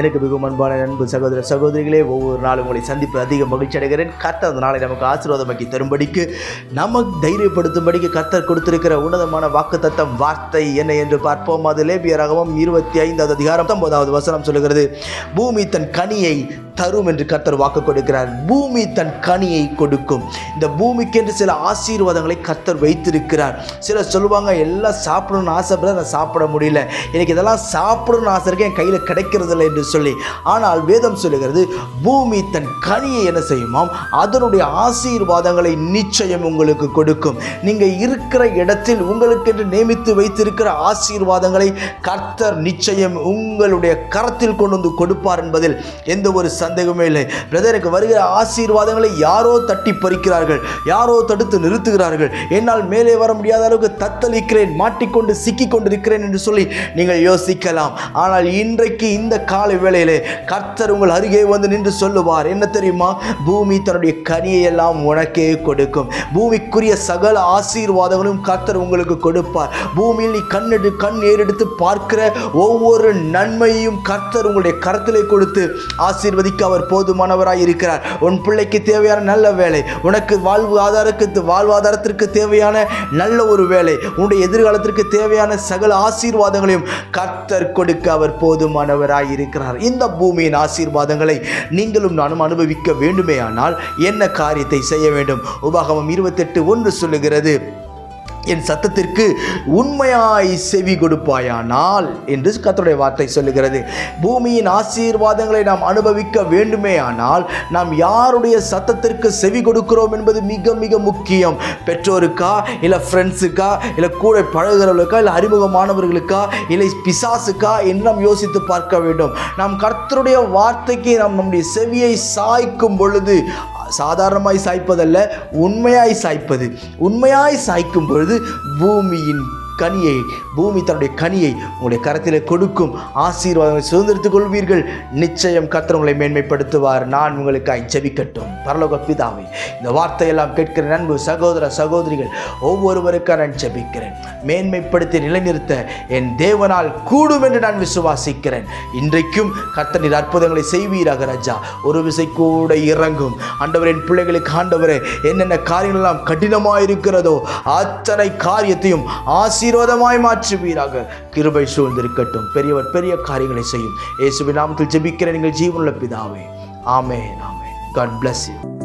எனக்கு மிகவும் அன்பான அன்பு சகோதர சகோதரிகளே ஒவ்வொரு நாளும் உங்களை சந்திப்பு அதிக மகிழ்ச்சி அடைகிறேன். கர்த்தர் அந்த நாளை நமக்கு ஆசீர்வாதமாக்கி தரும்படிக்கு நமக்கு தைரியப்படுத்தும்படிக்கு கர்த்தர் கொடுத்திருக்கிற உன்னதமான வாக்குத்தத்தம் வார்த்தை என்ன என்று பார்ப்போம். அது லேபியராகவும் இருபத்தி ஐந்தாவது அதிகாரம் ஒன்பதாவது வசனம் சொல்லுகிறது பூமி தன் கனியை தரும் என்று கர்த்தர் வாக்கு கொடுக்கிறார். பூமி தன் கனியை கொடுக்கும். இந்த பூமிக்கென்று சில ஆசீர்வாதங்களை கர்த்தர் வைத்திருக்கிறார். சிலர் சொல்லுவாங்க எல்லாம் சாப்பிடணும்னு ஆசைப்பட நான் சாப்பிட முடியல. எனக்கு இதெல்லாம் சாப்பிடணும்னு ஆசை இருக்கு என் கையில் கிடைக்கிறதில்ல என்று சொல்லி. ஆனால் வேதம் சொல்லுகிறது பூமி தன் கனியை என்ன செய்யுமாம்? அதனுடைய ஆசீர்வாதங்களை நிச்சயம் உங்களுக்கு கொடுக்கும். நீங்கள் இருக்கிற இடத்தில் உங்களுக்கென்று நியமித்து வைத்திருக்கிற ஆசீர்வாதங்களை கர்த்தர் நிச்சயம் உங்களுடைய கரத்தில் கொண்டு வந்து கொடுப்பார் என்பதில் எந்த ஒரு சந்தேகமே இல்லை. பிரதருக்கு வருகிற ஆசீர்வாதங்களை யாரோ தட்டி பறிக்கிறார்கள். யாரோ தடுத்து நிறுத்துகிறார்கள். என்னால் மேலே வர முடியாத அளவுக்கு தத்தளிக்கிறேன் மாட்டிக்கொண்டு சிக்கிக் கொண்டிருக்கிறேன் என்று சொல்லி நீங்கள் யோசிக்கலாம். ஆனால் இன்றைக்கு இந்த காலை வேளையிலே கர்த்தர் உங்கள் அருகே வந்து நின்று சொல்லுவார் என்ன தெரியுமா? பூமி தன்னுடைய கனியை எல்லாம் உனக்கே கொடுக்கும். பூமிக்குரிய சகல ஆசீர்வாதங்களும் கர்த்தர் உங்களுக்கு கொடுப்பார். பூமியில் நீ கண்ணெடு கண் ஏறெடுத்து பார்க்கிற ஒவ்வொரு நன்மையையும் கர்த்தர் உங்களுடைய கரத்திலே கொடுத்து ஆசீர்வதி ஆசீர்வதிக்க அவர் போதுமானவராய் இருக்கிறார். உன் பிள்ளைக்கு தேவையான நல்ல வேலை உனக்கு வாழ்வு ஆதாரத்துக்கு வாழ்வாதாரத்திற்கு தேவையான நல்ல ஒரு வேலை உன்னுடைய எதிர்காலத்திற்கு தேவையான சகல ஆசீர்வாதங்களையும் கர்த்தர் கொடுக்க அவர் போதுமானவராய் இருக்கிறார். இந்த பூமியின் ஆசீர்வாதங்களை நீங்களும் நானும் அனுபவிக்க வேண்டுமே ஆனால் என்ன காரியத்தை செய்ய வேண்டும்? உபாகமம் இருபத்தெட்டு ஒன்று சொல்லுகிறது என் சத்தத்திற்கு உண்மையாய் செவி கொடுப்பாயானால் என்று கத்தருடைய வார்த்தை சொல்லுகிறது. பூமியின் ஆசீர்வாதங்களை நாம் அனுபவிக்க வேண்டுமே ஆனால் நாம் யாருடைய சத்தத்திற்கு செவி கொடுக்கிறோம் என்பது மிக மிக முக்கியம். பெற்றோருக்கா இல்லை ஃப்ரெண்ட்ஸுக்கா இல்லை கூட பழகுறவர்களுக்கா இல்லை அறிமுகமானவர்களுக்கா இல்லை பிசாசுக்கா என்று நாம் யோசித்து பார்க்க வேண்டும். நாம் கர்த்தருடைய வார்த்தைக்கு நாம் நம்முடைய செவியை சாய்க்கும் பொழுது சாதாரணமாய் சாய்ப்பதல்ல உண்மையாய் சாய்ப்பது. உண்மையாய் சாய்க்கும் பொழுது பூமியின் கனியை பூமி தன்னுடைய கனியை உங்களுடைய கரத்தில் கொடுக்கும் ஆசீர்வாதங்களை சுதந்திரத்துக் கொள்வீர்கள். நிச்சயம் கர்த்தர் உங்களை மேன்மைப்படுத்துவார். நான் உங்களுக்காய் ஜெபிக்கட்டும். பரலோக பிதாவை இந்த வார்த்தையெல்லாம் கேட்கிற நண்பு சகோதர சகோதரிகள் ஒவ்வொருவருக்காக நான் ஜெபிக்கிறேன். மேன்மைப்படுத்தி நிலைநிறுத்த என் தேவனால் கூடும் என்று நான் விசுவாசிக்கிறேன். இன்றைக்கும் கர்த்தர் நீர் அற்புதங்களை செய்வீராக ராஜா. ஒரு விசை கூட இறங்கும். ஆண்டவரின் என் பிள்ளைகளுக்கு ஆண்டவரே என்னென்ன காரியங்கள் எல்லாம் கடினமாக இருக்கிறதோ அத்தனை காரியத்தையும் ஆசீர்வாதமாய் மாற்றுவீராக. கிருபை சூழ்ந்திருக்கட்டும். பெரியவர் பெரிய காரியங்களை செய்யும். இயேசுவின் நாமத்தில் ஜெபிக்கிற நீங்கள் ஜீவனுள்ள பிதாவே. ஆமே ஆமே காட் பிளஸ் யூ